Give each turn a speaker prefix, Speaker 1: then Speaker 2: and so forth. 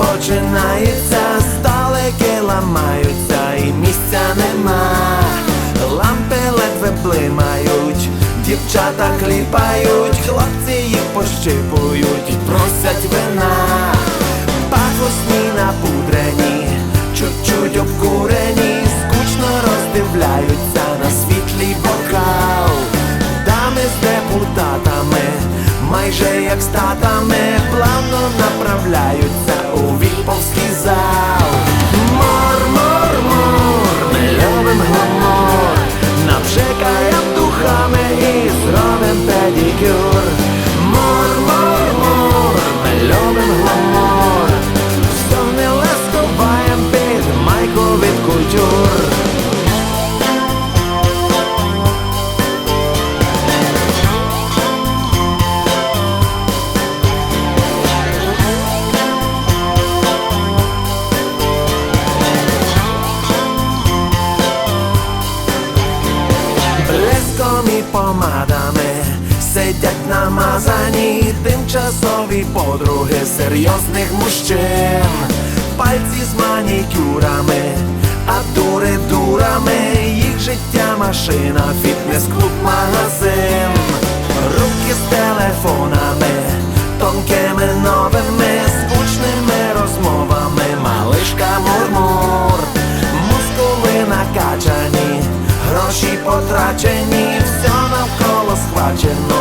Speaker 1: починається, сталики ламаються, і місця нема, лампи ледве блимають, дівчата кліпають, хлопці їх пощипують, просять вина, пафосні напудрені, чуть-чуть обкурені, скучно роздивляються на світлий бокал, дами з депутатами. Майже як статами плавно направляються Блеском і помадами сидять намазані тимчасові подруги серйозних мужчин, пальці з манікюрами, а дури дурами, їх життя машина, фітнес-клуб, магазин, руки з телефонами, тонкими новими, звучними розмовами, малишка мурмур, мускули накачані, гроші потрачені, 前路